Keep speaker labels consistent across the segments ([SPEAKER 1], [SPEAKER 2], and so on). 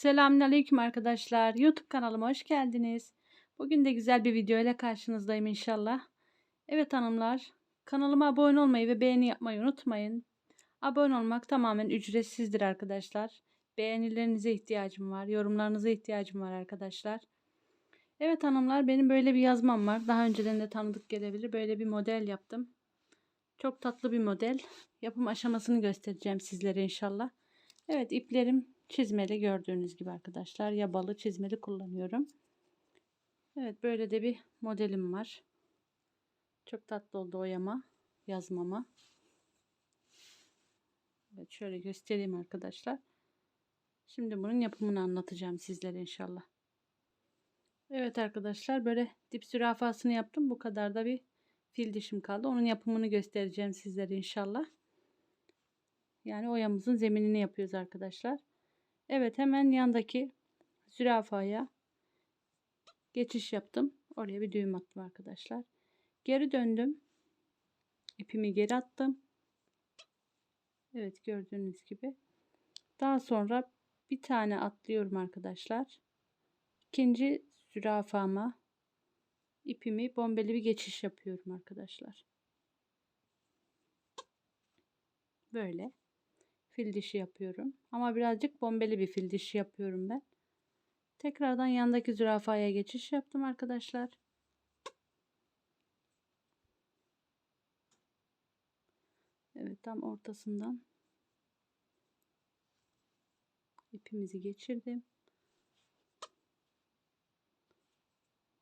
[SPEAKER 1] Selamünaleyküm arkadaşlar. YouTube kanalıma hoş geldiniz. Bugün de güzel bir video ile karşınızdayım inşallah. Evet hanımlar, kanalıma abone olmayı ve beğeni yapmayı unutmayın. Abone olmak tamamen ücretsizdir arkadaşlar. Beğenilerinize ihtiyacım var, yorumlarınıza ihtiyacım var arkadaşlar. Evet hanımlar, benim böyle bir yazmam var. Daha önceden de tanıdık gelebilir. Böyle bir model yaptım. Çok tatlı bir model. Yapım aşamasını göstereceğim sizlere inşallah. Evet iplerim çizmeli gördüğünüz gibi arkadaşlar. Yabalı çizmeli kullanıyorum. Evet böyle de bir modelim var. Çok tatlı oldu oyama yazmama. Evet şöyle göstereyim arkadaşlar. Şimdi bunun yapımını anlatacağım sizlere inşallah. Evet arkadaşlar böyle dip zürafasını yaptım. Bu kadar da bir fil dişim kaldı. Onun yapımını göstereceğim sizlere inşallah. Yani oyamızın zeminini yapıyoruz arkadaşlar. Evet hemen yandaki zürafaya geçiş yaptım. Oraya bir düğüm attım arkadaşlar. Geri döndüm. İpimi geri attım. Evet gördüğünüz gibi. Daha sonra bir tane atlıyorum arkadaşlar. İkinci zürafama ipimi bombeli bir geçiş yapıyorum arkadaşlar. Böyle fil dişi yapıyorum. Ama birazcık bombeli bir fil dişi yapıyorum ben. Tekrardan yandaki zürafaya geçiş yaptım arkadaşlar. Evet tam ortasından ipimizi geçirdim.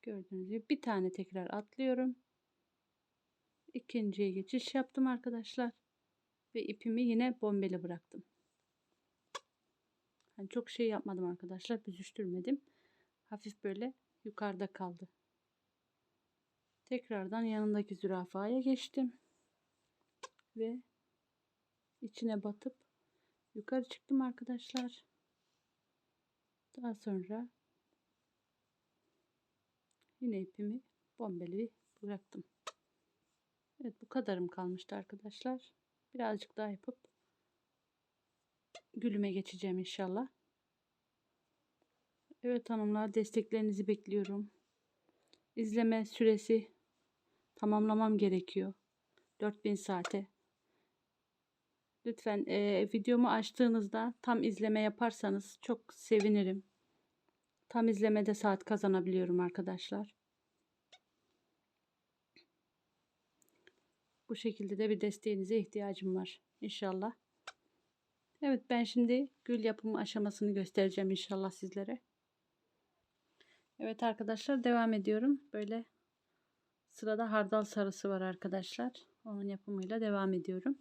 [SPEAKER 1] Gördüğünüz gibi bir tane tekrar atlıyorum. İkinciye geçiş yaptım arkadaşlar ve ipimi yine bombeli bıraktım. Yani çok şey yapmadım arkadaşlar. Büzüştürmedim. Hafif böyle yukarıda kaldı. Tekrardan yanındaki zürafaya geçtim. Ve içine batıp yukarı çıktım arkadaşlar. Daha sonra yine ipimi bombeli bıraktım. Evet bu kadarım kalmıştı arkadaşlar. Birazcık daha yapıp gülüme geçeceğim inşallah. Evet hanımlar desteklerinizi bekliyorum. İzleme süresi tamamlamam gerekiyor. 4000 saate. Lütfen e, videomu açtığınızda tam izleme yaparsanız çok sevinirim. Tam izlemede saat kazanabiliyorum arkadaşlar. Bu şekilde de bir desteğinize ihtiyacım var inşallah. Evet ben şimdi gül yapımı aşamasını göstereceğim inşallah sizlere. Evet arkadaşlar devam ediyorum. Böyle sırada hardal sarısı var arkadaşlar. Onun yapımıyla devam ediyorum.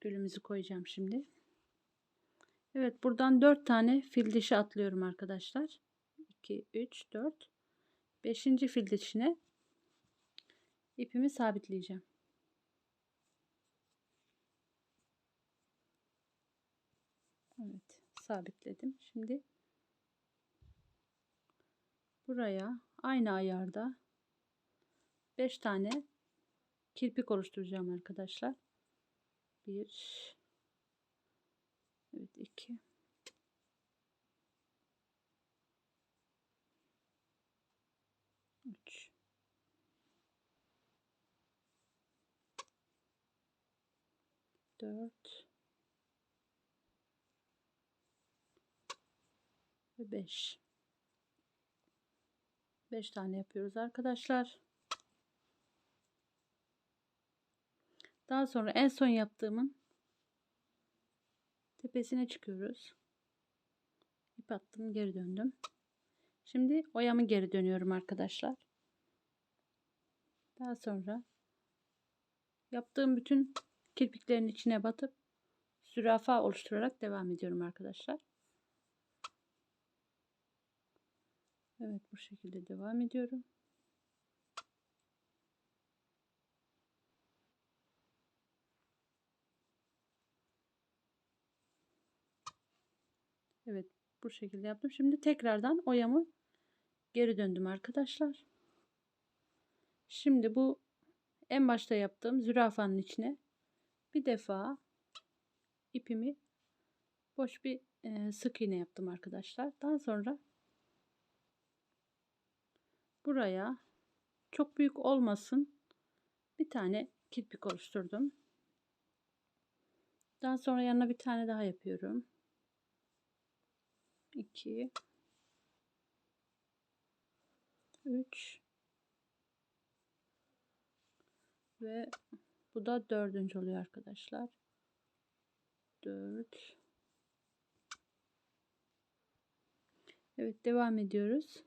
[SPEAKER 1] Gülümüzü koyacağım şimdi. Evet buradan 4 tane fil dişi atlıyorum arkadaşlar. 2, 3, 4. 5. fil dişine ipimi sabitleyeceğim. Evet sabitledim. Şimdi buraya aynı ayarda 5 tane kirpik oluşturacağım arkadaşlar. 1 Evet 2 3 4 ve 5. 5 tane yapıyoruz arkadaşlar. Daha sonra en son yaptığımın tepesine çıkıyoruz. İp attım, geri döndüm. Şimdi oyamı geri dönüyorum arkadaşlar. Daha sonra yaptığım bütün kirpiklerin içine batıp zürafa oluşturarak devam ediyorum arkadaşlar. Evet bu şekilde devam ediyorum. Evet bu şekilde yaptım. Şimdi tekrardan oyamı geri döndüm arkadaşlar. Şimdi bu en başta yaptığım zürafanın içine bir defa ipimi boş bir e, sık iğne yaptım arkadaşlar. Daha sonra buraya çok büyük olmasın bir tane kirpik oluşturdum. Daha sonra yanına bir tane daha yapıyorum. 2 3 ve bu da dördüncü oluyor arkadaşlar. 4 Evet devam ediyoruz.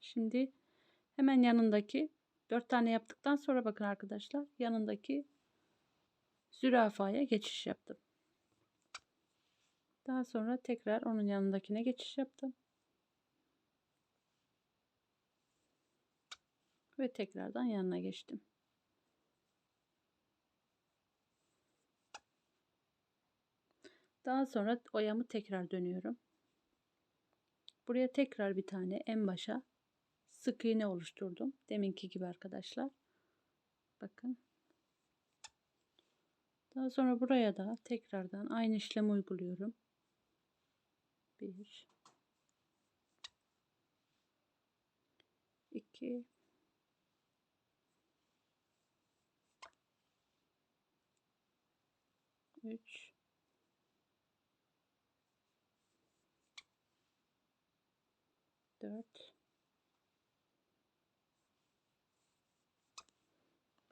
[SPEAKER 1] Şimdi hemen yanındaki 4 tane yaptıktan sonra bakın arkadaşlar yanındaki zürafaya geçiş yaptım. Daha sonra tekrar onun yanındakine geçiş yaptım. Ve tekrardan yanına geçtim. Daha sonra oyamı tekrar dönüyorum. Buraya tekrar bir tane en başa sık iğne oluşturdum. Deminki gibi arkadaşlar. Bakın. Daha sonra buraya da tekrardan aynı işlemi uyguluyorum. 1 2 3 4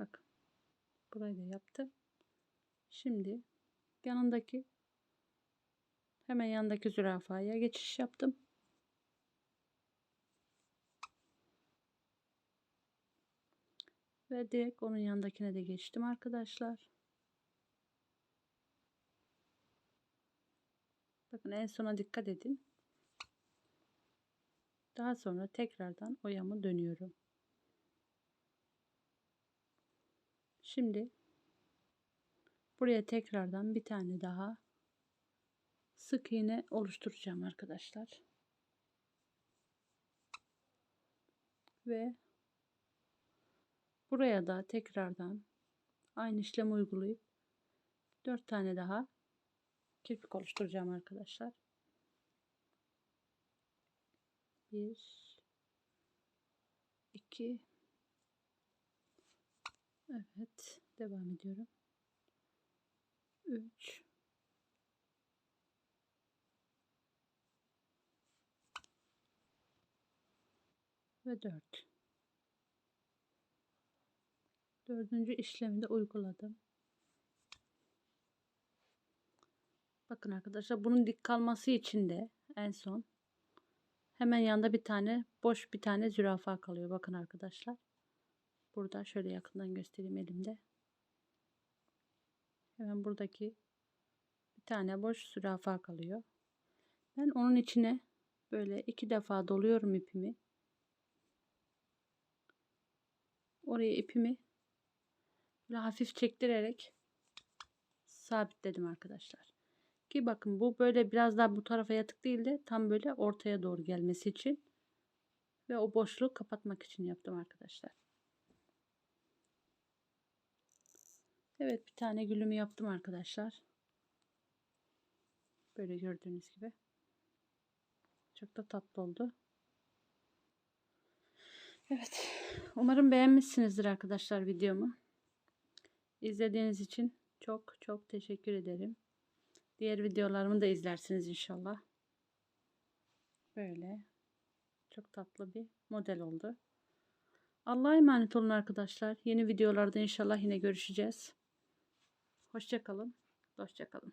[SPEAKER 1] Bakın. Burayı da yaptım. Şimdi yanındaki hemen yanındaki zürafaya geçiş yaptım. Ve direkt onun yanındakine de geçtim arkadaşlar. Bakın en sona dikkat edin. Daha sonra tekrardan oyamı dönüyorum. Şimdi buraya tekrardan bir tane daha sık iğne oluşturacağım arkadaşlar. Ve buraya da tekrardan aynı işlemi uygulayıp 4 tane daha kirpik oluşturacağım arkadaşlar. 1 2 Evet, devam ediyorum. 3 ve 4 dördüncü işlemi de uyguladım. Bakın arkadaşlar bunun dik kalması için de en son hemen yanında bir tane boş bir tane zürafa kalıyor. Bakın arkadaşlar. Burada şöyle yakından göstereyim elimde. Hemen buradaki bir tane boş zürafa kalıyor. Ben onun içine böyle iki defa doluyorum ipimi. Oraya ipimi böyle hafif çektirerek sabitledim arkadaşlar. Ki bakın bu böyle biraz daha bu tarafa yatık değil de tam böyle ortaya doğru gelmesi için ve o boşluğu kapatmak için yaptım arkadaşlar. Evet bir tane gülümü yaptım arkadaşlar. Böyle gördüğünüz gibi. Çok da tatlı oldu. Evet. Umarım beğenmişsinizdir arkadaşlar videomu. İzlediğiniz için çok çok teşekkür ederim. Diğer videolarımı da izlersiniz inşallah. Böyle. Çok tatlı bir model oldu. Allah'a emanet olun arkadaşlar. Yeni videolarda inşallah yine görüşeceğiz. Hoşçakalın. Hoşçakalın.